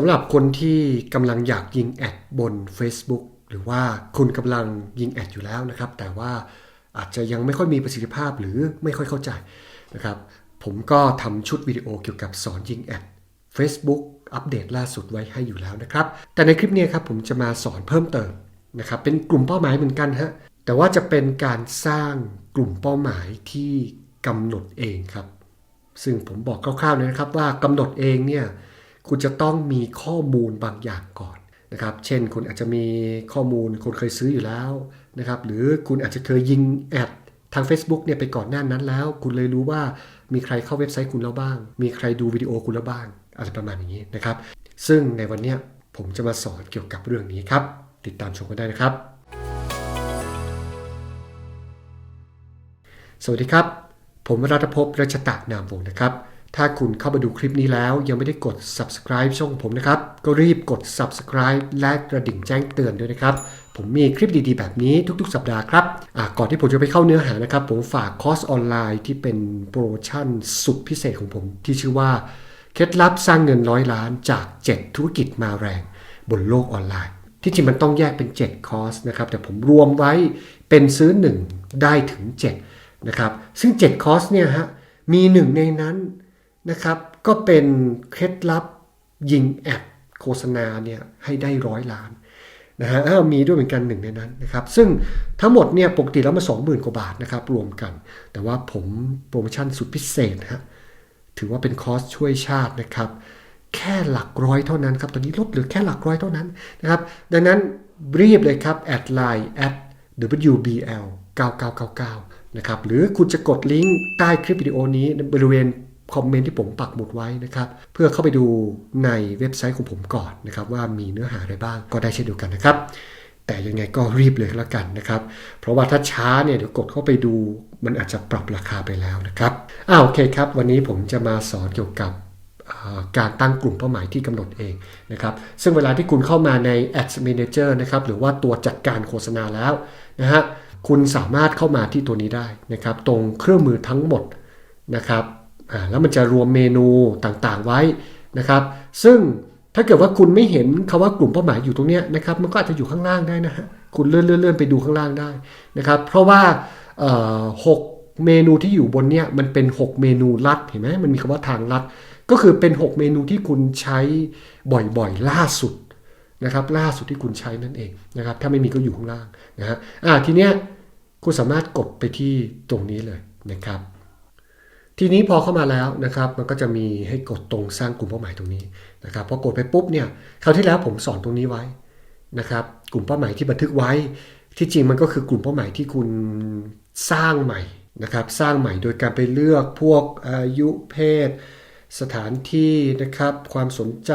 สำหรับคนที่กำลังอยากยิงแอดบน Facebook หรือว่าคุณกำลังยิงแอดอยู่แล้วนะครับ แต่ว่าอาจจะยังไม่ค่อยมีประสิทธิภาพหรือไม่ค่อยเข้าใจนะครับ ผมก็ทำชุดวิดีโอเกี่ยวกับสอนยิงแอด Facebook อัปเดตล่าสุดไว้ให้อยู่แล้วนะครับ แต่ในคลิปนี้ครับผมจะมาสอนเพิ่มเติมนะครับ เป็นกลุ่มเป้าหมายเหมือนกันฮะ แต่ว่าจะเป็นการสร้างกลุ่มเป้าหมายที่กำหนดเองครับ ซึ่งผมบอกคร่าวๆเลยนะครับว่ากำหนดเองเนี่ย คุณจะต้องมีข้อมูลบางอย่างก่อนนะครับ เช่นคุณอาจจะมีข้อมูลคนเคยซื้ออยู่แล้วนะครับ หรือคุณอาจจะเคยยิงแอดทาง Facebook เนี่ยไปก่อนหน้านั้นแล้ว คุณเลยรู้ว่ามีใครเข้าเว็บไซต์คุณแล้วบ้าง มีใครดูวิดีโอคุณแล้วบ้าง อะไรประมาณอย่างนี้นะครับ ซึ่งในวันนี้ผมจะมาสอนเกี่ยวกับเรื่องนี้ครับ ติดตามชมกันได้นะครับ สวัสดีครับ ผมรัตภพรัชตะนามวงศ์นะครับ ถ้าคุณเข้ามาดูคลิปนี้แล้วยังไม่ได้กด subscribe ช่องผมนะครับ ก็รีบกด subscribe และกระดิ่งแจ้งเตือนด้วยนะครับ ผมมีคลิปดีๆ แบบนี้ทุกๆ สัปดาห์ครับก่อนที่ผมจะไปเข้าเนื้อหานะครับ ผมฝากคอร์สออนไลน์ที่เป็นโปรโมชั่นสุดพิเศษของผมที่ชื่อว่าเคล็ดลับสร้างเงินร้อยล้านจาก 7 ธุรกิจมาแรง บนโลกออนไลน์ ที่จริงมันต้องแยกเป็น 7 คอร์สนะครับ แต่ผมรวมไว้เป็นซื้อ 1 ได้ถึง 7 นะครับ ซึ่ง 7 คอร์สเนี่ยฮะมีหนึ่งในนั้น นะครับ ก็เป็นเคล็ดลับยิงแอดโฆษณาเนี่ยให้ได้ร้อยล้านนะฮะอ้ามีด้วยเหมือนกันหนึ่งในนั้นนะครับ ซึ่งทั้งหมดเนี่ยปกติแล้วมา20,000กว่าบาทนะครับรวมกัน แต่ว่าผมโปรโมชั่นสุดพิเศษนะฮะถือว่าเป็นคอสช่วยชาตินะครับ แค่หลักร้อยเท่านั้นครับ ตอนนี้ลดเหลือแค่หลักร้อยเท่านั้นนะครับ ดังนั้นรีบเลยครับแอดไลน์ at wbl 9999 นะครับ หรือคุณจะกดลิงก์ใต้คลิปวิดีโอนี้บริเวณ คอมเมนต์ที่ผมปักหมุดไว้นะครับเพื่อเข้าไปดูในเว็บไซต์ของผมก่อนนะครับว่ามีเนื้อหาอะไรบ้างก็ได้เช่นเดียวกันนะครับ แต่ยังไงก็รีบเลยแล้วกันนะครับ เพราะว่าถ้าช้าเนี่ยเดี๋ยวกดเข้าไปดูมันอาจจะปรับราคาไปแล้วนะครับอ้าวโอเคครับ วันนี้ผมจะมาสอนเกี่ยวกับการตั้งกลุ่มเป้าหมายที่กำหนดเองนะครับ ซึ่งเวลาที่คุณเข้ามาใน Ads Manager นะครับ หรือว่าตัวจัดการโฆษณาแล้วนะฮะ คุณสามารถเข้ามาที่ตัวนี้ได้นะครับ ตรงเครื่องมือทั้งหมดนะครับ อ่าแล้วมันจะรวมเมนูต่างๆไว้นะครับ ซึ่งถ้าเกิดว่าคุณไม่เห็นคาว่ากลุ่มเป้าหมายอยู่ตรงนี้นะครับ มันก็อาจจะอยู่ข้างล่างได้นะฮะคุณเลื่อนเลื่อนไปดูข้างล่างได้นะครับ เพราะว่าหกเมนูที่อยู่บนเนี้ยมันเป็น 6 เมนูลัดเห็นไหมมันมีคำว่าทางลัด ก็คือเป็น 6 เมนูที่คุณใช้บ่อยๆล่าสุดนะครับ ล่าสุดที่คุณใช้นั่นเองนะครับ ถ้าไม่มีก็อยู่ข้างล่างนะฮะอ่าทีเนี้ยคุณสามารถกดไปที่ตรงนี้เลยนะครับ ทีนี้พอเข้ามาแล้วนะครับมันก็จะมีให้กดตรงสร้างกลุ่มเป้าหมายตรงนี้นะครับพอกดไปปุ๊บเนี่ยคราวที่แล้วผมสอนตรงนี้ไว้นะครับกลุ่มเป้าหมายที่บันทึกไว้ ที่จริงมันก็คือกลุ่มเป้าหมายที่คุณสร้างใหม่นะครับสร้างใหม่โดยการไปเลือกพวกอายุเพศ สถานที่นะครับความสนใจ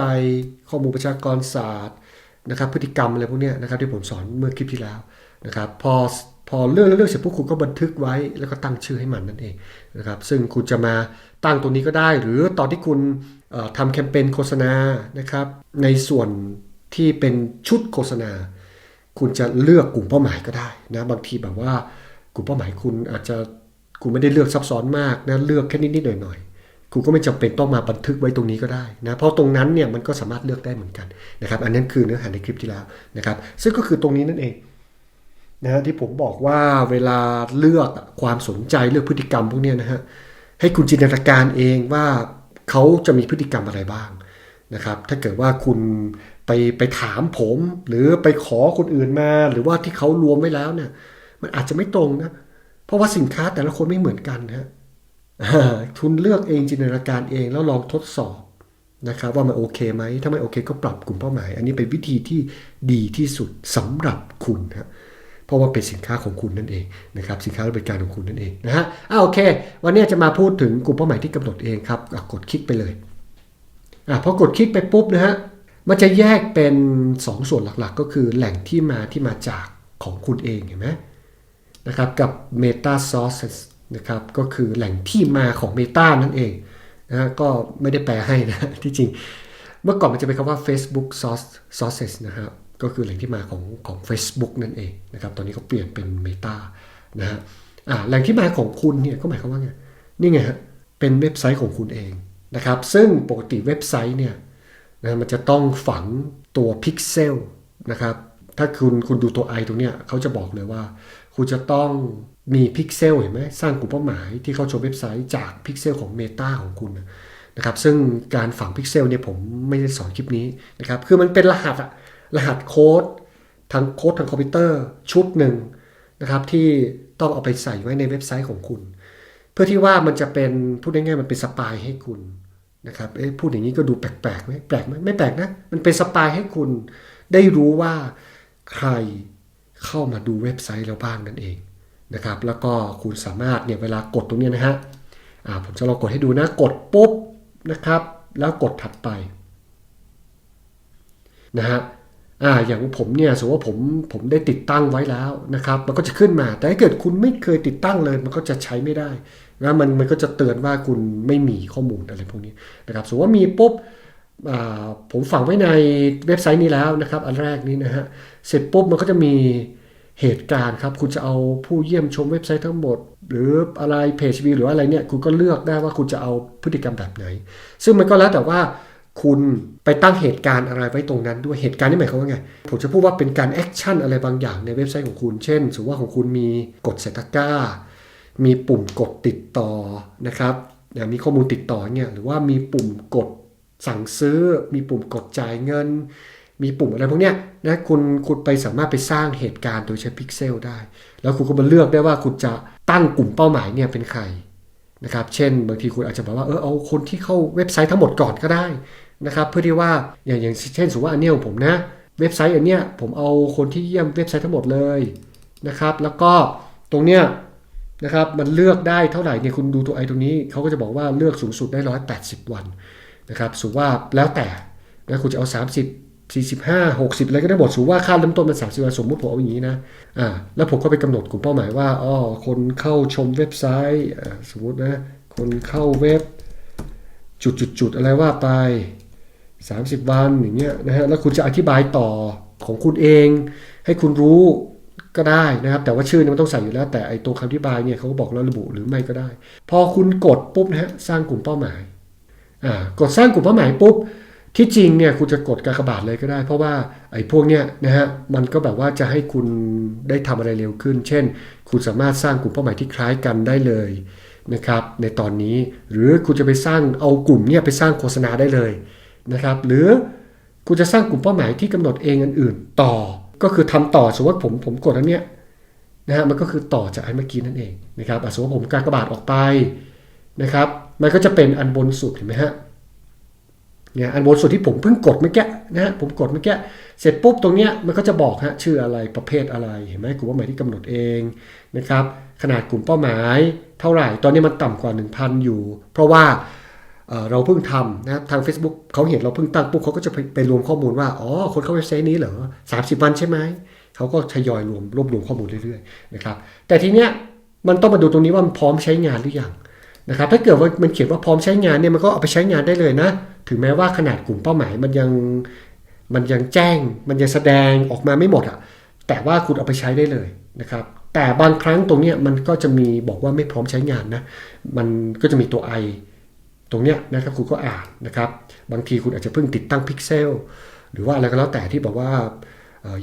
ข้อมูลประชากรศาสตร์นะครับพฤติกรรมอะไรพวกนี้นะครับที่ผมสอนเมื่อคลิปที่แล้วนะครับพอ อเลือกเลือกเสร็จปุ๊บคุณก็บันทึกไว้แล้วก็ตั้งชื่อให้มันนั่นเองนะครับซึ่งคุณจะมาตั้งตัวนี้ก็ได้ หรือตอนที่คุณทำแคมเปญโฆษณานะครับในส่วนที่เป็นชุดโฆษณา คุณจะเลือกกลุ่มเป้าหมายก็ได้นะบางทีแบบว่ากลุ่มเป้าหมายคุณอาจจะคุณไม่ได้เลือกซับซ้อนมากนะเลือกแค่นิดๆหน่อยๆคุณก็ไม่จำเป็นต้องมาบันทึกไว้ตรงนี้ก็ได้นะเพราะตรงนั้นเนี่ยมันก็สามารถเลือกได้เหมือนกันนะครับอันนั้นคือเนื้อหาในคลิปที่แล้วนะครับซึ่งก็คือตรงนี้นั่นเอง นะที่ผมบอกว่าเวลาเลือกความสนใจเลือกพฤติกรรมพวกนี้นะฮะให้คุณจินตนาการเองว่าเขาจะมีพฤติกรรมอะไรบ้างนะครับ ถ้าเกิดว่าคุณไปไปถามผม หรือไปขอคนอื่นมา หรือว่าที่เขารวมไว้แล้วเนี่ย มันอาจจะไม่ตรงนะ เพราะว่าสินค้าแต่ละคนไม่เหมือนกันฮะคุณเลือกเองจินตนาการเองแล้วลองทดสอบนะครับว่ามันโอเคไหมถ้าไม่โอเคก็ปรับกลุ่มเป้าหมาย อันนี้เป็นวิธีที่ดีที่สุดสำหรับคุณครับ เพราะว่าเป็นสินค้าของคุณนั่นเองนะครับสินค้าหรือบริการของคุณนั่นเองนะฮะอ่าโอเค วันนี้จะมาพูดถึงกลุ่มเป้าหมายที่กำหนดเองครับกดคลิกไปเลยอ่าพอกดคลิกไปปุ๊บนะฮะมันจะแยกเป็น2ส่วนหลักๆ ก็คือแหล่งที่มาที่มาจากของคุณเองเห็นไหมนะครับกับ Meta Sources นะครับก็คือแหล่งที่มาของ Meta นั่นเองนะก็ไม่ได้แปลให้นะที่จริง เมื่อก่อนมันจะเป็นคำว่า Facebook Source Sources นะครับ ก็คือแหล่งที่มาของของ Facebook นั่นเองนะครับ ตอนนี้เขาเปลี่ยนเป็น Meta นะฮะแหล่งที่มาของคุณเนี่ยก็หมายความว่าไง นี่ไงฮะ เป็นเว็บไซต์ของคุณเองนะครับ ซึ่งปกติเว็บไซต์เนี่ยนะมันจะต้องฝังตัวพิกเซลนะครับ ถ้าคุณคุณดูตัว i ตรงเนี้ยเขาจะบอกเลยว่า คุณจะต้องมีพิกเซลเห็นไหมสร้างกลุ่มเป้าหมายที่เข้าชมเว็บไซต์จากพิกเซลของ Meta ของคุณนะครับ ซึ่งการฝังพิกเซลเนี่ยผมไม่ได้สอนคลิปนี้นะครับ คือมันเป็นรหัสอะ รหัสโค้ดทางโค้ดทางคอมพิวเตอร์ชุดหนึ่งนะครับที่ต้องเอาไปใส่ไว้ในเว็บไซต์ของคุณ เพื่อที่ว่ามันจะเป็นพูดง่ายๆมันเป็นสปายให้คุณนะครับเอ๊ะพูดอย่างนี้ก็ดูแปลกๆไหมแปลกไหมไม่แปลกนะ มันเป็นสปายให้คุณได้รู้ว่าใครเข้ามาดูเว็บไซต์เราบ้างนั่นเองนะครับแล้วก็คุณสามารถเนี่ยเวลากดตรงนี้นะฮะอ่าผมจะลองกดให้ดูนะกดปุ๊บนะครับ แล้วกดถัดไปนะฮะ อ่าอย่างผมเนี่ยสมมติว่าผมผมได้ติดตั้งไว้แล้วนะครับ มันก็จะขึ้นมา แต่ถ้าเกิดคุณไม่เคยติดตั้งเลย มันก็จะใช้ไม่ได้นะมันมันก็จะเตือนว่าคุณไม่มีข้อมูลอะไรพวกนี้นะครับสมมติว่ามีปุ๊บอ่าผมฝังไว้ในเว็บไซต์นี้แล้วนะครับ อันแรกนี้นะฮะเสร็จปุ๊บมันก็จะมีเหตุการณ์ครับ คุณจะเอาผู้เยี่ยมชมเว็บไซต์ทั้งหมด หรืออะไรเพจวิวหรืออะไรเนี่ยคุณก็เลือกได้ว่าคุณจะเอาพฤติกรรมแบบไหน ซึ่งมันก็แล้วแต่ว่า คุณไปตั้งเหตุการณ์อะไรไว้ตรงนั้นด้วยเหตุการณ์นี่หมายความว่าไง ผมจะพูดว่าเป็นการแอคชั่นอะไรบางอย่างในเว็บไซต์ของคุณ เช่นสมมติว่าของคุณมีกดใส่ตะกร้า มีปุ่มกดติดต่อนะครับมีข้อมูลติดต่อเนี่ยหรือว่ามีปุ่มกดสั่งซื้อ มีปุ่มกดจ่ายเงิน มีปุ่มอะไรพวกเนี้ยนะคุณคุณไปสามารถไปสร้างเหตุการณ์โดยใช้พิกเซลได้ แล้วคุณก็มาเลือกได้ว่าคุณจะตั้งกลุ่มเป้าหมายเนี่ยเป็นใครนะครับ เช่นบางทีคุณอาจจะบอกว่าเออเอาคนที่เข้าเว็บไซต์ทั้งหมดก่อนก็ได้ นะครับเพื่อที่ว่าอย่างอย่างเช่นสมมติว่าอันนี้ของผมนะเว็บไซต์อันเนี้ยผมเอาคนที่เยี่ยมเว็บไซต์ทั้งหมดเลยนะครับแล้วก็ตรงเนี้ยนะครับมันเลือกได้เท่าไหร่เนี่ยคุณดูตัวไอตรงนี้เขาก็จะบอกว่าเลือกสูงสุดได้ 180 วันนะครับสมมติว่าแล้วแต่นะคุณจะเอา 30 45 60อะไรก็ได้หมดสมมติว่าค่าเริ่มต้นมัน30วันสมมติผมเอาอย่างนี้นะอ่าแล้วผมก็ไปกำหนดกลุ่มเป้าหมายว่าอ๋อคนเข้าชมเว็บไซต์สมมตินะคนเข้าเว็บจุดๆๆอะไรว่าไป 30 วันอย่างเงี้ยนะฮะแล้วคุณจะอธิบายต่อของคุณเอง ให้คุณรู้ก็ได้นะครับ แต่ว่าชื่อนี่มันต้องใส่อยู่แล้วแต่ไอตัวคำอธิบายเนี่ยเขาก็บอกแล้วระบุหรือไม่ก็ได้ พอคุณกดปุ๊บนะฮะสร้างกลุ่มเป้าหมายอ่ากดสร้างกลุ่มเป้าหมายปุ๊บที่จริงเนี่ยคุณจะกดกากบาทเลยก็ได้ เพราะว่าไอ้พวกเนี้ยนะฮะมันก็แบบว่าจะให้คุณได้ทำอะไรเร็วขึ้น เช่น คุณสามารถสร้างกลุ่มเป้าหมายที่คล้ายกันได้เลยนะครับในตอนนี้หรือคุณจะไปสร้างเอากลุ่มเนี่ยไปสร้างโฆษณาได้เลย นะครับ หรือคุณจะสร้างกลุ่มเป้าหมายที่กำหนดเองอันอื่นต่อ ก็คือทำต่อสมมติผมผมกดอันเนี้ยนะฮะมันก็คือต่อจากอันเมื่อกี้นั่นเองนะครับสมมติผมกากบาทออกไปนะครับ มันก็จะเป็นอันบนสุดเห็นไหมฮะเนี่ยอันบนสุดที่ผมเพิ่งกดเมื่อกี้นะฮะผมกดเมื่อกี้เสร็จปุ๊บตรงเนี้ยมันก็จะบอกฮะชื่ออะไรประเภทอะไรเห็นไหมกลุ่มเป้าหมายที่กำหนดเองนะครับ ขนาดกลุ่มเป้าหมาย เท่าไหร่ตอนนี้มันต่ำกว่า 1,000 อยู่ เพราะว่า เราเพิ่งทำนะครับทาง Facebook เขาเห็นเราเพิ่งตั้งปุ๊บเขาก็จะไปไปรวมข้อมูลว่าอ๋อคนเข้าเว็บไซต์นี้เหรอ30 วันใช่ไหมเขาก็ทยอยรวมรวบรวมข้อมูลเรื่อยๆนะครับแต่ทีเนี้ยมันต้องมาดูตรงนี้ว่ามันพร้อมใช้งานหรือยังนะครับถ้าเกิดว่ามันเขียนว่าพร้อมใช้งานเนี่ยมันก็เอาไปใช้งานได้เลยนะ ถึงแม้ว่าขนาดกลุ่มเป้าหมายมันยังมันยังแจ้ง มันยังแสดงออกมาไม่หมดอะแต่ว่าคุณเอาไปใช้ได้เลยนะครับแต่บางครั้งตรงนี้มันก็จะมีบอกว่าไม่พร้อมใช้งานนะมันก็จะมีตัว i ตรงเนี้ยนะครับคุณก็อ่านนะครับ บางทีคุณอาจจะเพิ่งติดตั้งพิกเซลหรือว่าอะไรก็แล้วแต่ที่บอกว่า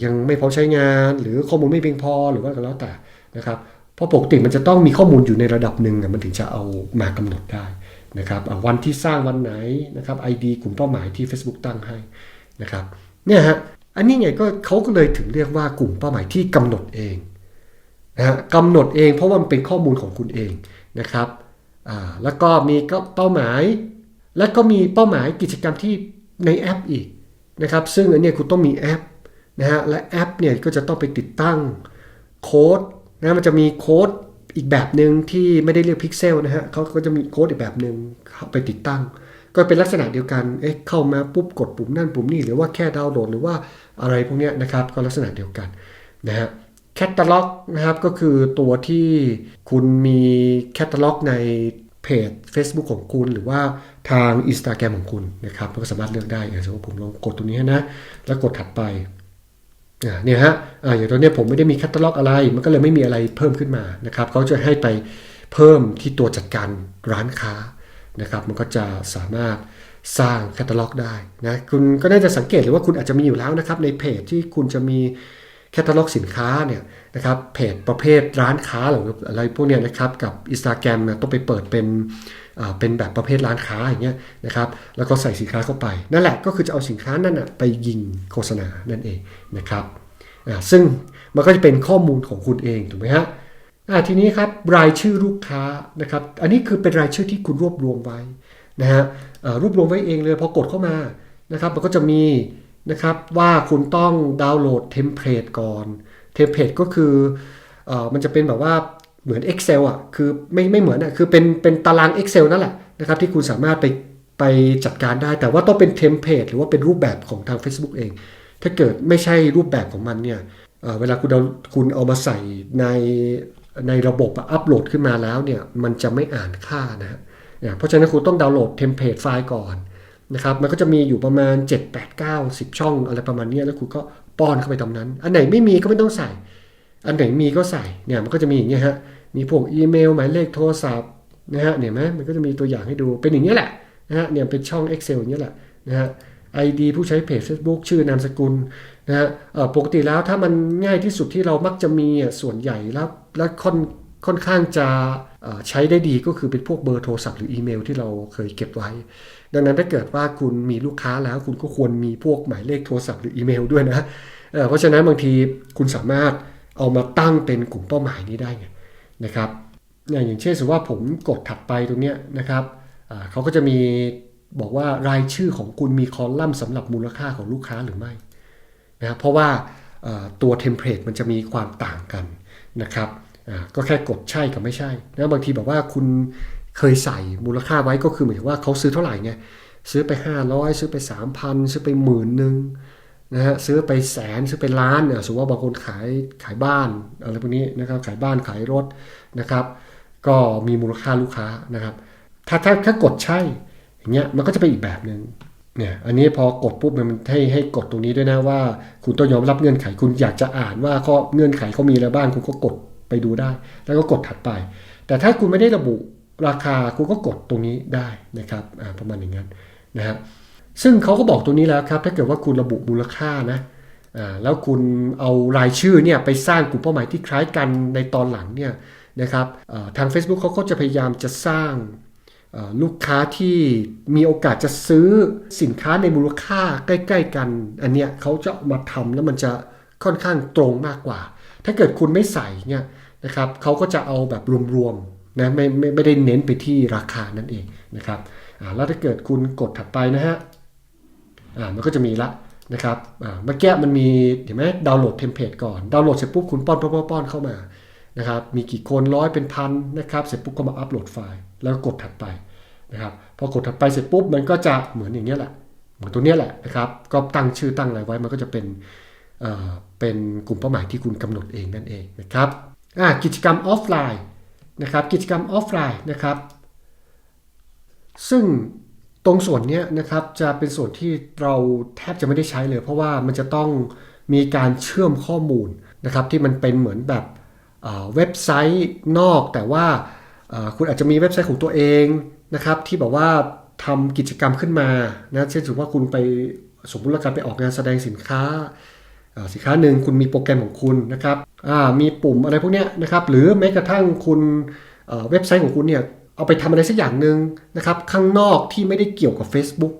ยังไม่พร้อมใช้งานหรือข้อมูลไม่เพียงพอหรือว่าก็แล้วแต่นะครับเพราะปกติมันจะต้องมีข้อมูลอยู่ในระดับหนึ่งมันถึงจะเอามากำหนดได้นะครับวันที่สร้างวันไหนนะครับ ID กลุ่มเป้าหมายที่ Facebook ตั้งให้นะครับเนี่ยฮะอันนี้ไงก็เขาก็เลยถึงเรียกว่ากลุ่มเป้าหมายที่กำหนดเองนะฮะกำหนดเองเพราะว่ามันเป็นข้อมูลของคุณเองนะครับ แล้วก็มีก็เป้าหมาย แล้วก็มีเป้าหมายกิจกรรมที่ในแอปอีกนะครับ ซึ่งอันนี้คุณต้องมีแอปนะฮะและแอปเนี่ยก็จะต้องไปติดตั้งโค้ดนะมันจะมีโค้ดอีกแบบหนึ่งที่ไม่ได้เรียกพิกเซลนะฮะเขาก็จะมีโค้ดอีกแบบหนึ่งเข้าไปติดตั้ง ก็เป็นลักษณะเดียวกันเอ๊ะเข้ามาปุ๊บกดปุ่มนั่นปุ่มนี่หรือว่าแค่ดาวน์โหลดหรือว่าอะไรพวกนี้นะครับก็ลักษณะเดียวกันนะฮะ แคตตาล็อกนะครับก็คือตัวที่คุณมีแคตตาล็อกในเพจ Facebook ของคุณ หรือว่าทาง Instagram ของคุณนะครับก็สามารถเลือกได้อย่างสมมติผมลองกดตัวนี้นะ แล้วกดถัดไปเนี่ยฮะออย่างตอนนี้ผมไม่ได้มีแคตตาล็อกอะไร มันก็เลยไม่มีอะไรเพิ่มขึ้นมานะครับเขาจะให้ไปเพิ่มที่ตัวจัดการร้านค้านะครับมันก็จะสามารถสร้างแคตตาล็อกได้นะคุณก็น่าจะสังเกตเลยว่าคุณอาจจะมีอยู่แล้วนะครับในเพจที่คุณจะมี แคตตาล็อกสินค้าเนี่ยนะครับเพจประเภทร้านค้าหรืออะไรพวกเนี้ยนะครับกับ Instagram เนี่ยต้องไปเปิดเป็นเป็นแบบประเภทร้านค้าอย่างเงี้ยนะครับแล้วก็ใส่สินค้าเข้าไป นั่นแหละก็คือจะเอาสินค้านั่นนะไปยิงโฆษณานั่นเองนะครับซึ่งมันก็จะเป็นข้อมูลของคุณเองถูกไหมฮะทีนี้ครับรายชื่อลูกค้านะครับอันนี้คือเป็นรายชื่อที่คุณรวบรวมไว้นะฮะรวบรวมไว้เองเลยพอกดเข้ามานะครับมันก็จะมี นะครับว่าคุณต้องดาวน์โหลดเทมเพลตก่อนเทมเพลตก็คือเอ่อมันจะเป็นแบบว่าเหมือน Excel อะคือไม่ไม่เหมือนอะคือเป็นเป็นตาราง Excel นั่นแหละนะครับที่คุณสามารถไปไปจัดการได้ แต่ว่าต้องเป็นเทมเพลตหรือว่าเป็นรูปแบบของทาง Facebook เอง ถ้าเกิดไม่ใช่รูปแบบของมันเนี่ยเวลาคุณเอาคุณเอามาใส่ในในระบบอะอัปโหลดขึ้นมาแล้วเนี่ยมันจะไม่อ่านค่านะฮะเพราะฉะนั้นคุณต้องดาวน์โหลดเทมเพลตไฟล์ก่อน นะครับมันก็จะมีอยู่ประมาณ 7 8 9 10 ช่องอะไรประมาณนี้แล้วคุณก็ป้อนเข้าไปตรงนั้น อันไหนไม่มีก็ไม่ต้องใส่ อันไหนมีก็ใส่เนี่ยมันก็จะมีอย่างเงี้ยฮะมีพวกอีเมลหมายเลขโทรศัพท์นะฮะเนี่ยไหมมันก็จะมีตัวอย่างให้ดูเป็นอย่างนี้ยแหละนะฮะเนี่ยเป็นช่อง Excel อย่างเงี้ยแหละนะฮะ ID ผู้ใช้เพจ Facebook ชื่อนามสกุลนะฮะปกติแล้วถ้ามันง่ายที่สุดที่เรามักจะมีอะส่วนใหญ่แล้วและค่อน ค่อนข้างจะใช้ได้ดีก็คือเป็นพวกเบอร์โทรศัพท์หรืออีเมลที่เราเคยเก็บไว้ ดังนั้นถ้าเกิดว่าคุณมีลูกค้าแล้วคุณก็ควรมีพวกหมายเลขโทรศัพท์หรืออีเมลด้วยนะเเพราะฉะนั้นบางทีคุณสามารถเอามาตั้งเป็นกลุ่มเป้าหมายนี้ได้ไงนะครับอย่างเช่นสมมติว่าผมกดถัดไปตรงนี้นะครับเขาก็จะมีบอกว่ารายชื่อของคุณมีคอลัมน์สำหรับมูลค่าของลูกค้าหรือไม่นะครับเพราะว่าตัวเทมเพลตมันจะมีความต่างกันนะครับ ก็แค่กดใช่กับไม่ใช่นะบางทีแบบว่าคุณเคยใส่มูลค่าไว้ก็คือหมายถึงว่าเขาซื้อเท่าไหร่ไงซื้อไป 500 ซื้อไป 3,000 ซื้อไปหมื่นหนึ่งนะฮะซื้อไปแสนซื้อไปล้านเนี่ยสมมติว่าบางคนขายขายบ้านอะไรพวกนี้นะครับขายบ้านขายรถนะครับ ก็มีมูลค่าลูกค้านะครับ ถ้าถ้าถ้ากดใช่อย่างเงี้ยมันก็จะเป็นอีกแบบหนึ่งเนี่ยอันนี้พอกดปุ๊บมันให้ให้กดตรงนี้ด้วยนะว่า คุณต้องยอมรับเงื่อนไขคุณอยากจะอ่านว่าข้อเงื่อนไขเขามีอะไรบ้างคุณก็กด ไปดูได้ แล้วก็กดถัดไป แต่ถ้าคุณไม่ได้ระบุราคาคุณก็กดตรงนี้ได้นะครับอ่าประมาณอย่างนั้นนะครับซึ่งเขาก็บอกตรงนี้แล้วครับ ถ้าเกิดว่าคุณระบุมูลค่านะอ่าแล้วคุณเอารายชื่อเนี่ยไปสร้างกลุ่มเป้าหมายที่คล้ายกันในตอนหลังเนี่ยนะครับอ่าทาง Facebook เขาก็จะพยายามจะสร้างอ่อลูกค้าที่มีโอกาสจะซื้อสินค้าในมูลค่าใกล้ ๆ กัน อันเนี้ยเขาจะมาทำแล้วมันจะค่อนข้างตรงมากกว่า ถ้าเกิดคุณไม่ใส่เนี่ย นะครับเขาก็จะเอาแบบรวมๆนะไม่ไม่ไม่ได้เน้นไปที่ราคานั่นเองนะครับแล้วถ้าเกิดคุณกดถัดไปนะฮะอ่ามันก็จะมีละนะครับเมื่อกี้มันมีเห็นไหมดาวน์โหลดเทมเพลตก่อน ดาวน์โหลดเสร็จปุ๊บคุณป้อนป้อนป้อนป้อนเข้ามานะครับมีกี่คนร้อยเป็นพันนะครับเสร็จปุ๊บก็มาอัปโหลดไฟล์ แล้วก็กดถัดไปนะครับพอกดถัดไปเสร็จปุ๊บมันก็จะเหมือนอย่างนี้ยแหละเหมือนตัวเนี้ยแหละนะครับก็ตั้งชื่อตั้งอะไรไว้มันก็จะเป็นเอ่อเป็นกลุ่มเป้าหมายที่คุณกำหนดเองนั่นเองนะครับ กิจกรรมออฟไลน์นะครับกิจกรรมออฟไลน์นะครับ ซึ่งตรงส่วนนี้นะครับจะเป็นส่วนที่เราแทบจะไม่ได้ใช้เลย เพราะว่ามันจะต้องมีการเชื่อมข้อมูลนะครับที่มันเป็นเหมือนแบบเว็บไซต์นอก แต่ว่าคุณอาจจะมีเว็บไซต์ของตัวเองนะครับที่แบบว่าทำกิจกรรมขึ้นมานะเช่นสมมติว่าคุณไปสมมติว่าการไปออกงานแสดงสินค้าสินค้าหนึ่งคุณมีโปรแกรมของคุณนะครับ มีปุ่มอะไรพวกนี้นะครับ หรือแม้กระทั่งคุณเว็บไซต์ของคุณเนี่ยเอาไปทำอะไรสักอย่างหนึ่งนะครับ ข้างนอกที่ไม่ได้เกี่ยวกับ Facebook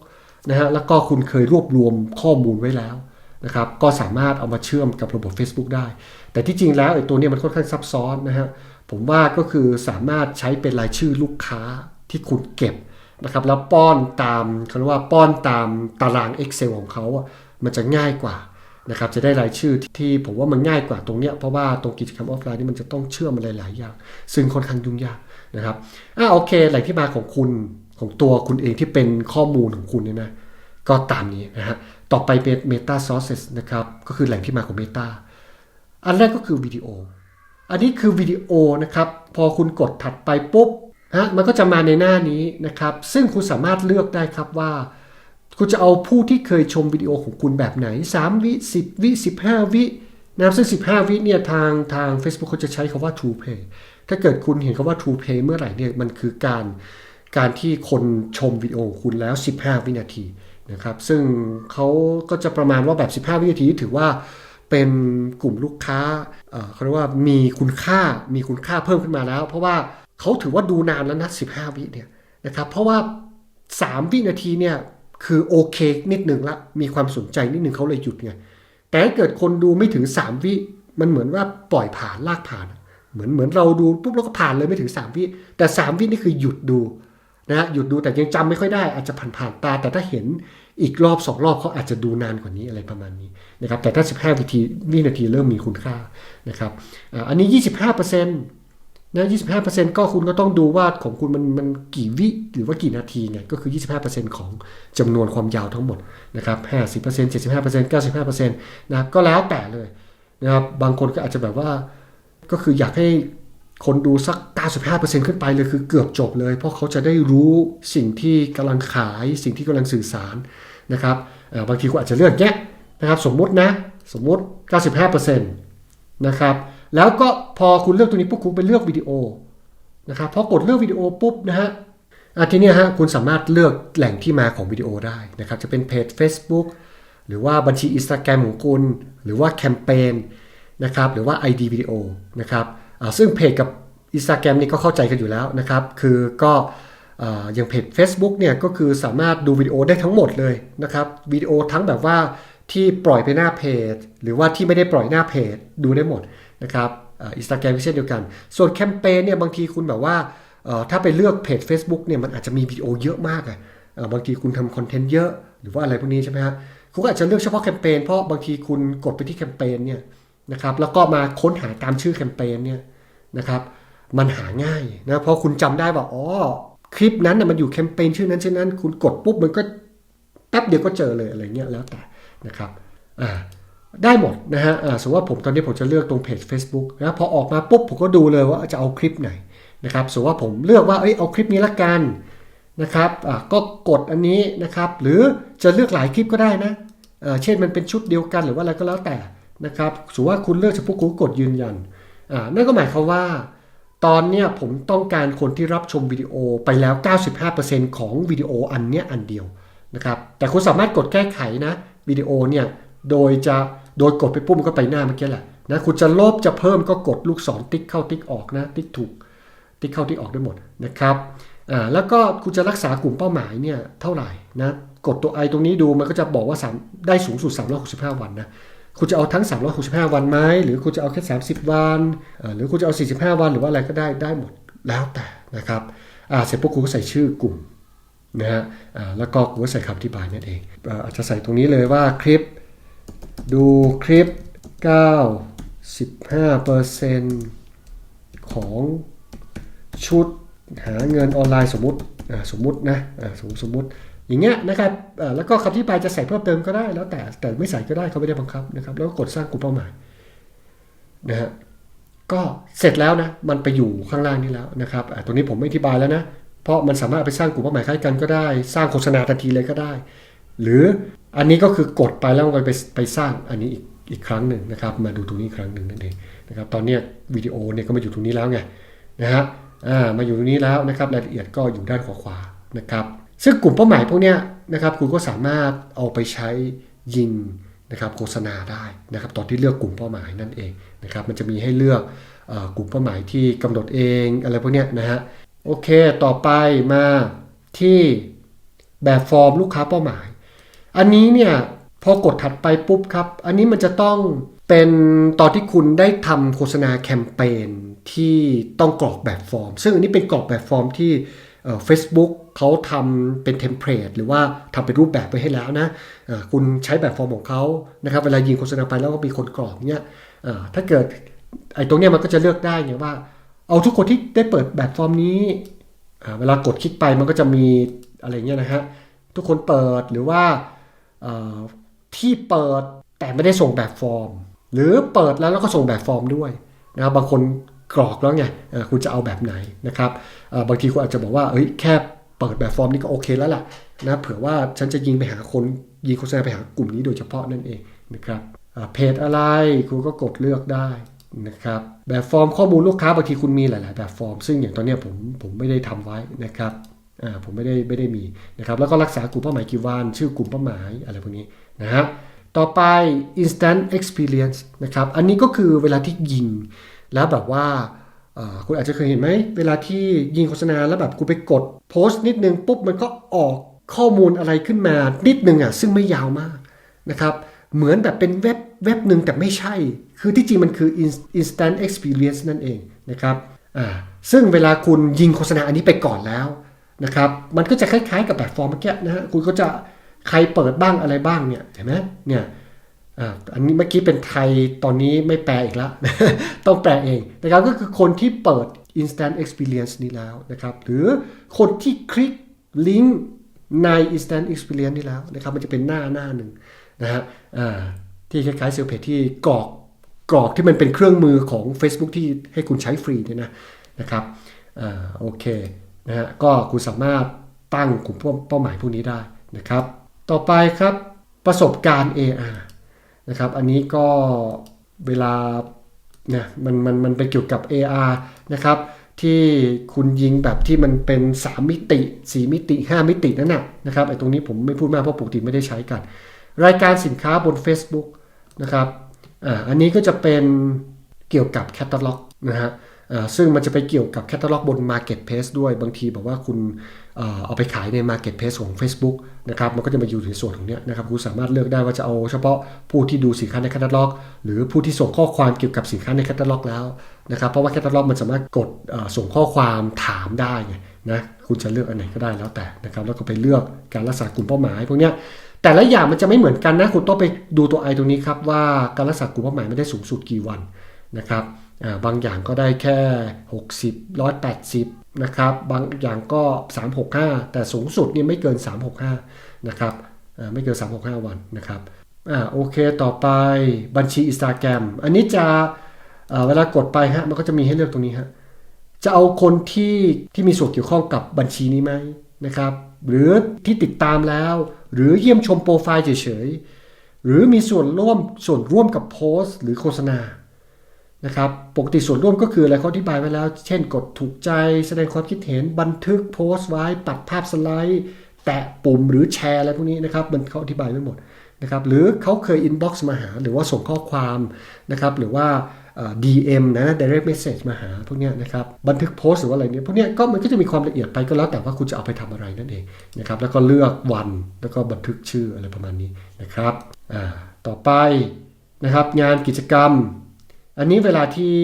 นะฮะแล้วก็คุณเคยรวบรวมข้อมูลไว้แล้วนะครับ ก็สามารถเอามาเชื่อมกับระบบ Facebook ได้ แต่ที่จริงแล้วไอ้ตัวนี้มันค่อนข้างซับซ้อนนะฮะผมว่าก็คือสามารถใช้เป็นรายชื่อลูกค้าที่คุณเก็บนะครับ แล้วป้อนตามเขาเรียกว่าป้อนตามตาราง Excel ของเขาอะมันจะง่ายกว่า นะครับจะได้รายชื่อที่ผมว่ามันง่ายกว่าตรงเนี้ยเพราะว่าตรงกิจกรรมออฟไลน์นี่มันจะต้องเชื่อมอะไรหลายอย่าง ซึ่งค่อนข้างยุ่งยากนะครับอ่าโอเคแหล่งที่มาของคุณของตัวคุณเองที่เป็นข้อมูลของคุณเนี่ยนะก็ตามนี้นะฮะต่อไปเป็น Meta Sources นะครับก็คือแหล่งที่มาของ Meta อันแรกก็คือวิดีโอ อันนี้คือวิดีโอนะครับพอคุณกดถัดไปปุ๊บฮะมันก็จะมาในหน้านี้นะครับซึ่งคุณสามารถเลือกได้ครับว่า คุณจะเอาผู้ที่เคยชมวิดีโอของคุณแบบไหน 3 วิ 10 วิ 15 วินะครับซึ่ง 15 วิเนี่ยทางทาง Facebook เขาจะใช้คาว่า True Play ถ้าเกิดคุณเห็นคาว่า True Play เมื่อไหร่เนี่ยมันคือการการที่คนชมวิดีโอของคุณแล้ว 15 วินาทีนะครับซึ่งเขาก็จะประมาณว่าแบบ 15 วินาทีถือว่าเป็นกลุ่มลูกค้าเอ่อเขาเรียกว่ามีคุณค่ามีคุณค่าเพิ่มขึ้นมาแล้ว เพราะว่าเขาถือว่าดูนานแล้วนะ 15 วิเนี่ยนะครับเพราะว่า 3 วินาทีเนี่ย คือโอเคนิดหนึ่งละ มีความสนใจนิดหนึ่งเขาเลยหยุดไง แต่ถ้าเกิดคนดูไม่ถึง 3 วิ มันเหมือนว่าปล่อยผ่านลากผ่าน เหมือนเหมือนเราดูปุ๊บเราก็ผ่านเลยไม่ถึง 3 วิ แต่ 3 วินี่คือหยุดดูนะฮะหยุดดูแต่ยังจำไม่ค่อยได้อาจจะผ่านผ่านตา แต่ถ้าเห็นอีกรอบ2รอบเขาอาจจะดูนานกว่านี้อะไรประมาณนี้นะครับแต่ถ้า 15วินาทีวินาทีเริ่มมีคุณค่านะครับอ่าอันนี้ 25% นะ25%ก็คุณก็ต้องดูว่าของคุณมันมันกี่วิหรือว่ากี่นาทีไงก็คือ25%ของจำนวนความยาวทั้งหมดนะครับ50% 75% 95%นะก็แล้วแต่เลยนะครับบางคนก็อาจจะแบบว่าก็คืออยากให้คนดูสัก 95%ขึ้นไปเลยคือเกือบจบเลย เพราะเขาจะได้รู้สิ่งที่กำลังขายสิ่งที่กำลังสื่อสารนะครับบางทีคุณอาจจะเลือกแยะนะครับ สมมุตินะ สมมุติ 95%นะครับ แล้วก็พอคุณเลือกตัวนี้ปุ๊บคุณไปเลือกวิดีโอนะครับพอกดเลือกวิดีโอปุ๊บนะฮะอะทีนี้ฮะคุณสามารถเลือกแหล่งที่มาของวิดีโอได้นะครับจะเป็นเพจ Facebook หรือว่าบัญชี Instagram ของคุณ หรือว่าแคมเปญนะครับหรือว่า ID วิดีโอนะครับซึ่งเพจกับ Instagram นี่ก็เข้าใจกันอยู่แล้วนะครับคือก็อ่าอย่างเพจ Facebook เนี่ยก็คือสามารถดูวิดีโอได้ทั้งหมดเลยนะครับวิดีโอทั้งแบบว่าที่ปล่อยไปหน้าเพจ หรือว่าที่ไม่ได้ปล่อยหน้าเพจดูได้หมด นะครับอินสตาแกรมก็เช่นเดียวกัน ส่วนแคมเปญเนี่ยบางทีคุณแบบว่าถ้าไปเลือกเพจ Facebook เนี่ยมันอาจจะมีวิดีโอเยอะมากอะเอ่อบางทีคุณทำคอนเทนต์เยอะ หรือว่าอะไรพวกนี้ใช่ไหมฮะคุณก็อาจจะเลือกเฉพาะแคมเปญเพราะบางทีคุณกดไปที่แคมเปญเนี่ยนะครับแล้วก็มาค้นหาตามชื่อแคมเปญเนี่ยนะครับมันหาง่ายนะเพราะคุณจำได้ว่าอ๋อคลิปนั้นน่ะมันอยู่แคมเปญชื่อนั้นชื่อนั้น คุณกดปุ๊บมันก็แป๊บเดียวก็เจอเลยอะไรเงี้ยแล้วแต่นะครับอ่า ได้หมดนะฮะสมมติว่าผมตอนนี้ผมจะเลือกตรงเพจ Facebook นะพอออกมาปุ๊บผมก็ดูเลยว่าจะเอาคลิปไหนนะครับสมมติว่าผมเลือกว่าเอ้ยเอาคลิปนี้ละกันนะครับก็กดอันนี้นะครับหรือจะเลือกหลายคลิปก็ได้นะเช่นมันเป็นชุดเดียวกันหรือว่าอะไรก็แล้วแต่นะครับสมมติว่าคุณเลือกเฉพาะคุณกดยืนยันอ่านั่นก็หมายความว่า ตอนเนี้ยผมต้องการคนที่รับชมวิดีโอไปแล้ว 95%ของวิดีโออันเนี้ยอันเดียวนะครับแต่คุณสามารถกดแก้ไขนะวิดีโอเนี่ยโดยจะ โดยกดไปปุ๊บมันก็ไปหน้าเมื่อกี้แหละนะคุณจะลบจะเพิ่มก็กดลูกศรติ๊กเข้าติ๊กออกนะติ๊กถูกติ๊กเข้าติ๊กออกได้หมดนะครับอ่าแล้วก็คุณจะรักษากลุ่มเป้าหมายเนี่ยเท่าไหร่นะกดตัวไอตรงนี้ดูมันก็จะบอกว่า 3 ได้สูงสุด 365 วันนะคุณจะเอาทั้ง 365 วันไหมหรือคุณจะเอาแค่ 30 วันหรือคุณจะเอา 45 วันหรือว่าอะไรก็ได้ได้หมดแล้วแต่นะครับอ่าเสร็จปุ๊บคุณก็ใส่ชื่อกลุ่มนะฮะอ่าแล้วก็คุณก็ใส่คำอธิบายนั่นเองอาจจะใส่ตรงนี้เลยว่าคลิป ดูคลิป 95%ของชุดหาเงินออนไลน์สมมติสมมตินะสมมติสมมติอย่างเงี้ยนะครับแล้วก็คำที่ปลายจะใส่เพิ่มเติมก็ได้แล้วแต่แต่ไม่ใส่ก็ได้เขาไม่ได้บังคับนะครับ แล้วก็กดสร้างกลุ่มเป้าหมายนะฮะก็เสร็จแล้วนะมันไปอยู่ข้างล่างนี้แล้วนะครับตรงนี้ผมไม่อธิบายแล้วนะเพราะมันสามารถไปสร้างกลุ่มเป้าหมายคล้ายกันก็ได้ สร้างโฆษณาทันทีเลยก็ได้ หรือ อันนี้ก็คือกดไปแล้วมันไปไปสร้างอันนี้อีกอีกครั้งหนึ่งนะครับ มาดูตรงนี้ครั้งหนึ่งนั่นเองนะครับ ตอนนี้วิดีโอเนี่ยก็มาอยู่ตรงนี้แล้วไงนะฮะอ่ามาอยู่ตรงนี้แล้วนะครับรายละเอียดก็อยู่ด้านขวาขวาๆนะครับ ซึ่งกลุ่มเป้าหมายพวกเนี้ยนะครับคุณก็สามารถเอาไปใช้ยิงนะครับโฆษณาได้นะครับตอนที่เลือกกลุ่มเป้าหมายนั่นเองนะครับมันจะมีให้เลือกอกลุ่มเป้าหมายที่กำหนดเองอะไรพวกเนี้ยนะฮะโอเคต่อไปมาที่แบบฟอร์มลูกค้าเป้าหมาย อันนี้เนี่ยพอกดถัดไปปุ๊บครับ อันนี้มันจะต้องเป็นตอนที่คุณได้ทำโฆษณาแคมเปญที่ต้องกรอกแบบฟอร์ม ซึ่งอันนี้เป็นกรอกแบบฟอร์มที่เฟซบุ๊กเขาทำเป็นเทมเพลตหรือว่าทำเป็นรูปแบบไปให้แล้วนะเอ่อคุณใช้แบบฟอร์มของเขานะครับเวลายิงโฆษณาไปแล้วก็มีคนกรอกเนี่ยถ้าเกิดไอ้ตรงเนี้ยมันก็จะเลือกได้ไงว่า เอาทุกคนที่ได้เปิดแบบฟอร์มนี้เวลากดคลิกไปมันก็จะมีอะไรเงี้ยนะฮะทุกคนเปิดหรือว่า ที่เปิดแต่ไม่ได้ส่งแบบฟอร์ม หรือเปิดแล้วแล้วก็ส่งแบบฟอร์มด้วยนะครับบางคนกรอกแล้วไงคุณจะเอาแบบไหนนะครับบางทีคุณอาจจะบอกว่าเอ้ยแค่เปิดแบบฟอร์มนี่ก็โอเคแล้วล่ะนะเผื่อว่าฉันจะยิงไปหาคนยิงโฆษณาไปหากลุ่มนี้โดยเฉพาะนั่นเองนะครับเพจอะไรคุณก็กดเลือกได้นะครับแบบฟอร์มข้อมูลลูกค้าบางทีคุณมีหลาย ๆ แบบฟอร์ม ซึ่งอย่างตอนนี้ผมผมไม่ได้ทำไว้นะครับ ผมไม่ได้ไม่ได้มีนะครับแล้วก็รักษากลุ่มเป้าหมายกี่วันชื่อกลุ่มเป้าหมายอะไรพวกนี้นะฮะต่อไป instant experience นะครับอันนี้ก็คือเวลาที่ยิง แล้วแบบว่าคุณอาจจะเคยเห็นไหม เวลาที่ยิงโฆษณาแล้วแบบคุณไปกดโพสต์นิดนึงปุ๊บมันก็ออกข้อมูลอะไรขึ้นมานิดนึงอะซึ่งไม่ยาวมากนะครับเหมือนแบบเป็นเว็บเว็บหนึ่งแต่ไม่ใช่ คือที่จริงมันคือ instant experience นั่นเองนะครับอ่าซึ่งเวลาคุณยิงโฆษณาอันนี้ไปก่อนแล้ว นะครับมันก็จะคล้ายๆกับแพลตฟอร์มเมื่อกี้นะฮะคุณก็จะใครเปิดบ้างอะไรบ้างเนี่ยเห็นไหมเนี่ยอันนี้เมื่อกี้เป็นไทยตอนนี้ไม่แปลอีกแล้วต้องแปลเองนะครับก็คือคนที่เปิด instant experience นี้แล้วนะครับหรือคนที่คลิกลิงก์ใน instant experience นี้แล้วนะครับมันจะเป็นหน้าหน้าหนึ่งนะฮะที่คล้ายๆเซลเพจที่กรอกกรอกที่มันเป็นเครื่องมือของ Facebook ที่ให้คุณใช้ฟรีเนี่ยนะนะครับอโอเค นะฮะก็คุณสามารถตั้งกลุ่มเป้าหมายพวกนี้ได้นะครับ ต่อไปครับประสบการณ์ AR นะครับอันนี้ก็เวลาเนี่ยมันมันมันไปเกี่ยวกับ AR นะครับที่คุณยิงแบบที่มันเป็น 3 มิติ 4 มิติ 5 มิตินั่นน่ะนะครับไอ้ตรงนี้ผมไม่พูดมากเพราะปกติไม่ได้ใช้กัน รายการสินค้าบน Facebook นะครับอ่าอันนี้ก็จะเป็นเกี่ยวกับแคตตาล็อกนะฮะ ซึ่งมันจะไปเกี่ยวกับแคตตาล็อกบน Marketplace ด้วยบางทีแบบว่าคุณเอาไปขายใน Marketplace ของ Facebook นะครับมันก็จะมาอยู่ในส่วนของเนี้ยนะครับคุณสามารถเลือกได้ว่าจะเอาเฉพาะผู้ที่ดูสินค้าในแคตตาล็อก หรือผู้ที่ส่งข้อความเกี่ยวกับสินค้าในแคตตาล็อกแล้วนะครับเพราะว่าแคตตาล็อกมันสามารถกดส่งข้อความถามได้ไงนะคุณจะเลือกอันไหนก็ได้แล้วแต่นะครับแล้วก็ไปเลือกการรักษากลุ่มเป้าหมายพวกเนี้ยแต่ละอย่างมันจะไม่เหมือนกันนะคุณต้องไปดูตัวไอตรงนี้ครับว่าการรักษากลุ่มเป้าหมายไม่ได้สูงสุดกี่วันนะครับ บางอย่างก็ได้แค่ 60 180 นะครับ บางอย่างก็ 365 แต่สูงสุดนี่ไม่เกิน 365 นะครับไม่เกิน 365 วันนะครับอ่าโอเคต่อไปบัญชี Instagram อันนี้จะเวลากดไปฮะมันก็จะมีให้เลือกตรงนี้ฮะจะเอาคนที่ที่มีส่วนเกี่ยวข้องกับบัญชีนี้ไหมนะครับหรือที่ติดตามแล้ว หรือเยี่ยมชมโปรไฟล์เฉยๆหรือมีส่วนร่วมส่วนร่วมกับโพสต์ หรือโฆษณา นะครับปกติส่วนร่วมก็คืออะไรเขาอธิบายไว้แล้ว เช่นกดถูกใจแสดงความคิดเห็นบันทึกโพสต์ไว้ปัดภาพสไลด์ แตะปุ่มหรือแชร์อะไรพวกนี้นะครับมันเขาอธิบายไว้หมดนะครับหรือเขาเคยอินบ็อกซ์มาหา หรือว่าส่งข้อความนะครับหรือว่า DM นะ direct message มาหาพวกนี้นะครับบันทึกโพสต์หรือว่าอะไรเนี้ยพวกนี้ก็มันก็จะมีความละเอียดไปก็แล้วแต่ว่าคุณจะเอาไปทำอะไรนั่นเองนะครับแล้วก็เลือกวันแล้วก็บันทึกชื่ออะไรประมาณนี้นะครับอ่าต่อไปนะครับงานกิจกรรม อันนี้เวลาที่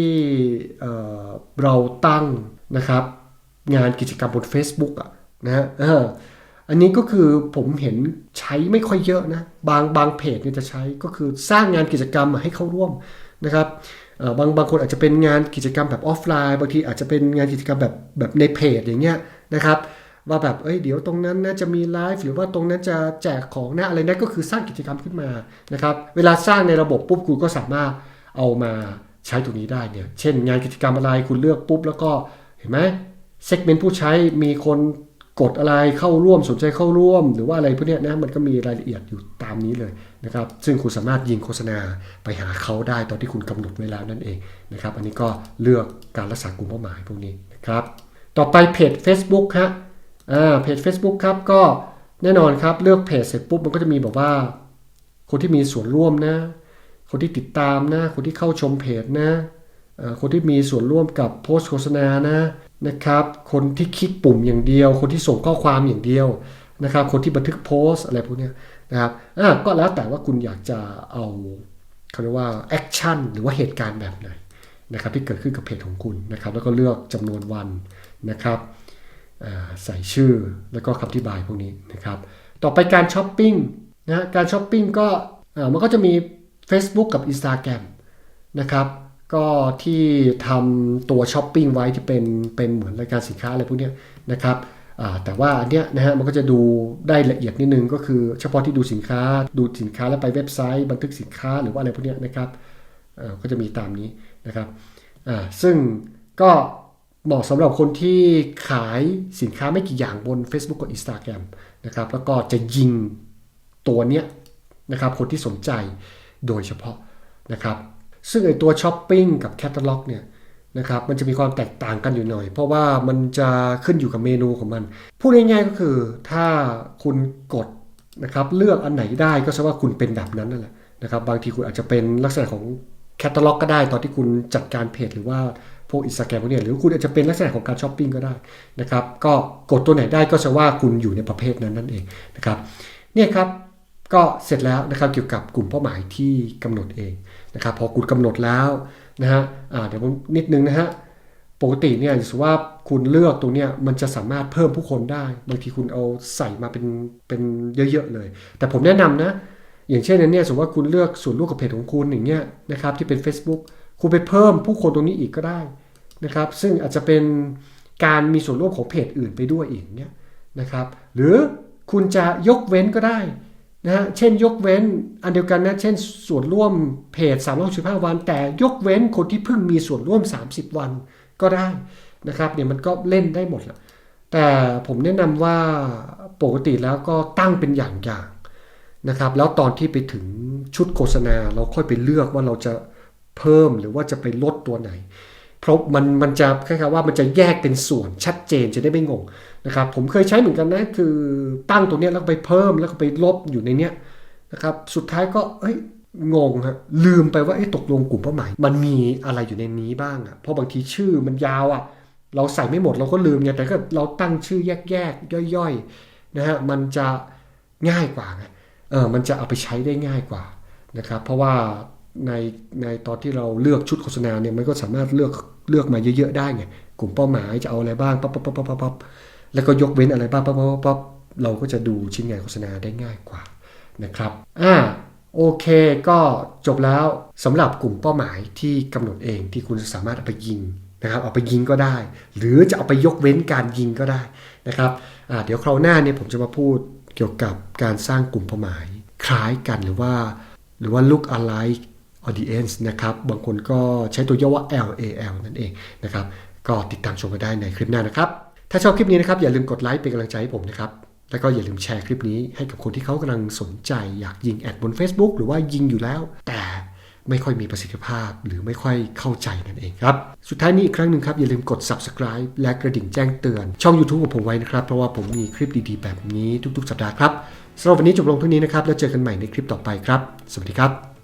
เราตั้งนะครับ งานกิจกรรมบน Facebook อะนะฮะอันนี้ก็คือผมเห็นใช้ไม่ค่อยเยอะนะ บางบางเพจเนี่ยจะใช้ก็คือสร้างงานกิจกรรมมาให้เข้าร่วมนะครับบางบางคนอาจจะเป็นงานกิจกรรมแบบออฟไลน์ บางทีอาจจะเป็นงานกิจกรรมแบบแบบในเพจอย่างเงี้ยนะครับว่าแบบเอ้ยเดี๋ยวตรงนั้นนะจะมีไลฟ์หรือว่าตรงนั้นจะแจกของนะอะไรนะก็คือสร้างกิจกรรมขึ้นมานะครับเวลาสร้างในระบบปุ๊บคุณก็สามารถเอามา ใช้ตรงนี้ได้เนี่ย เช่น งานกิจกรรมอะไรคุณเลือกปุ๊บแล้วก็เห็นไหมเซกเมนต์ผู้ใช้มีคนกดอะไรเข้าร่วมสนใจเข้าร่วม หรือว่าอะไรพวกนี้นะมันก็มีรายละเอียดอยู่ตามนี้เลยนะครับซึ่งคุณสามารถยิงโฆษณาไปหาเขาได้ตอนที่คุณกำหนดเวลานั่นเองนะครับอันนี้ก็เลือกการรักษากลุ่มเป้าหมายพวกนี้นะครับต่อไปเพจ Facebook ฮะอ่าเพจ Facebook ครับก็แน่นอนครับเลือกเพจเสร็จปุ๊บมันก็จะมีบอกว่า คนที่มีส่วนร่วมนะ คนที่ติดตามนะ คนที่เข้าชมเพจนะคนที่มีส่วนร่วมกับโพสต์โฆษณานะนะครับ คนที่คลิกปุ่มอย่างเดียว คนที่ส่งข้อความอย่างเดียวนะครับ คนที่บันทึกโพสต์อะไรพวกนี้นะครับอะก็แล้วแต่ว่าคุณอยากจะเอาเขาเรียกว่าแอคชั่นหรือว่าเหตุการณ์แบบไหนนะครับที่เกิดขึ้นกับเพจของคุณนะครับ แล้วก็เลือกจำนวนวันนะครับใส่ชื่อแล้วก็คำอธิบายพวกนี้นะครับ ต่อไปการช้อปปิ้งนะการช้อปปิ้งก็มันก็จะมี Facebook กับ Instagram นะครับก็ที่ทำตัวช้อปปิ้งไว้ที่เป็นเป็นเหมือนรายการสินค้าอะไรพวกนี้นะครับแต่ว่าอันเนี้ยนะฮะมันก็จะดูได้ละเอียดนิดนึงก็คือเฉพาะที่ดูสินค้าดูสินค้าแล้วไปเว็บไซต์ บันทึกสินค้าหรือว่าอะไรพวกนี้นะครับก็จะมีตามนี้นะครับซึ่งก็เหมาะสำหรับคนที่ขายสินค้าไม่กี่อย่างบน Facebook กับ Instagram นะครับแล้วก็จะยิงตัวเนี้ยนะครับคนที่สนใจ โดยเฉพาะนะครับซึ่งไอตัวช้อปปิ้งกับแคตตาล็อกเนี่ยนะครับมันจะมีความแตกต่างกันอยู่หน่อย เพราะว่ามันจะขึ้นอยู่กับเมนูของมัน พูดง่ายๆก็คือถ้าคุณกดนะครับเลือกอันไหนได้ก็แสดงว่าคุณเป็นแบบนั้นนั่นแหละนะครับบางทีคุณอาจจะเป็นลักษณะของแคตตาล็อกก็ได้ตอนที่คุณจัดการเพจหรือว่าพวกอินสตาแกรมพวกเนี้ยหรือคุณอาจจะเป็นลักษณะของการช้อปปิ้งก็ได้นะครับก็กดตัวไหนได้ก็แสดงว่าคุณอยู่ในประเภทนั้นนั่นเองนะครับเนี่ยครับ ก็เสร็จแล้วนะครับเกี่ยวกับกลุ่มเป้าหมายที่กำหนดเองนะครับพอคุณกำหนดแล้วนะฮะเดี๋ยวผมนิดนึงนะฮะปกติเนี่ยสมมติว่าคุณเลือกตรงเนี้ยมันจะสามารถเพิ่มผู้คนได้ บางทีคุณเอาใส่มาเป็นเป็นเยอะๆเลย แต่ผมแนะนำนะ อย่างเช่นนั้นเนี่ยสมมติว่าคุณเลือกส่วนร่วมกับเพจของคุณอย่างเงี้ยนะครับที่เป็น Facebook คุณไปเพิ่มผู้คนตรงนี้อีกก็ได้นะครับซึ่งอาจจะเป็นการมีส่วนร่วมของเพจอื่นไปด้วยอีกเนี่ยนะครับหรือคุณจะยกเว้นก็ได้ นะฮะเช่นยกเว้นอันเดียวกันนะ เช่นส่วนร่วมเพจ365 วัน แต่ยกเว้นคนที่เพิ่งมีส่วนร่วม 30 วันก็ได้นะครับเนี่ยมันก็เล่นได้หมดแหละแต่ผมแนะนำว่าปกติแล้วก็ตั้งเป็นอย่างๆนะครับ แล้วตอนที่ไปถึงชุดโฆษณาเราค่อยไปเลือกว่าเราจะเพิ่มหรือว่าจะไปลดตัวไหน เพราะมันมันจะคล้ายๆว่ามันจะแยกเป็นส่วนชัดเจนจะได้ไม่งงนะครับผมเคยใช้เหมือนกันนะคือตั้งตัวเนี้ยแล้วไปเพิ่มแล้วก็ไปลบอยู่ในเนี้ยนะครับสุดท้ายก็เอ้ยงงฮะลืมไปว่าเอ๊ะตกลงกลุ่มเป้าหมาย มันมีอะไรอยู่ในนี้บ้างอะ่ะเพราะบางทีชื่อมันยาวอะ่ะเราใส่ไม่หมดเราก็ลืมไงแต่ก็เราตั้งชื่อแยกๆย่อยๆนะฮะมันจะง่ายกว่าไงเออมันจะเอาไปใช้ได้ง่ายกว่านะครับเพราะว่า ในในตอนที่เราเลือกชุดโฆษณาเนี่ยมันก็สามารถเลือกเลือกมาเยอะๆได้ไงกลุ่มเป้าหมายจะเอาอะไรบ้างปั๊บปั๊บปั๊บปั๊บปั๊บแล้วก็ยกเว้นอะไรบ้างปั๊บปั๊บปั๊บเราก็จะดูชิ้นงานโฆษณาได้ง่ายกว่านะครับอ่าโอเคก็จบแล้วสำหรับกลุ่มเป้าหมายที่กำหนดเองที่คุณสามารถเอาไปยิงนะครับเอาไปยิงก็ได้ หรือจะเอาไปยกเว้นการยิงก็ได้นะครับอ่าเดี๋ยวคราวหน้าเนี่ยผมจะมาพูดเกี่ยวกับการสร้างกลุ่มเป้าหมาย คล้ายกันหรือว่า หรือว่า look alike audience นะครับ บางคนก็ใช้ตัวย่อว่า LAL นั่นเองนะครับ ก็ติดตามชมกันได้ในคลิปหน้านะครับ ถ้าชอบคลิปนี้นะครับอย่าลืมกดไลค์เป็นกำลังใจให้ผมนะครับ แล้วก็อย่าลืมแชร์คลิปนี้ให้กับคนที่เขากำลังสนใจ อยากยิงแอดบน Facebook หรือว่ายิงอยู่แล้ว แต่ไม่ค่อยมีประสิทธิภาพหรือไม่ค่อยเข้าใจนั่นเองครับ สุดท้ายนี้อีกครั้งหนึ่งครับอย่าลืมกด subscribe และกระดิ่งแจ้งเตือน ช่อง YouTube ของผมไว้นะครับ เพราะว่าผมมีคลิปดีๆ แบบนี้ทุกๆ สัปดาห์ครับสำหรับวันนี้จบลงเท่านี้นะครับ แล้วเจอกันใหม่ในคลิปต่อไปครับ สวัสดีครับ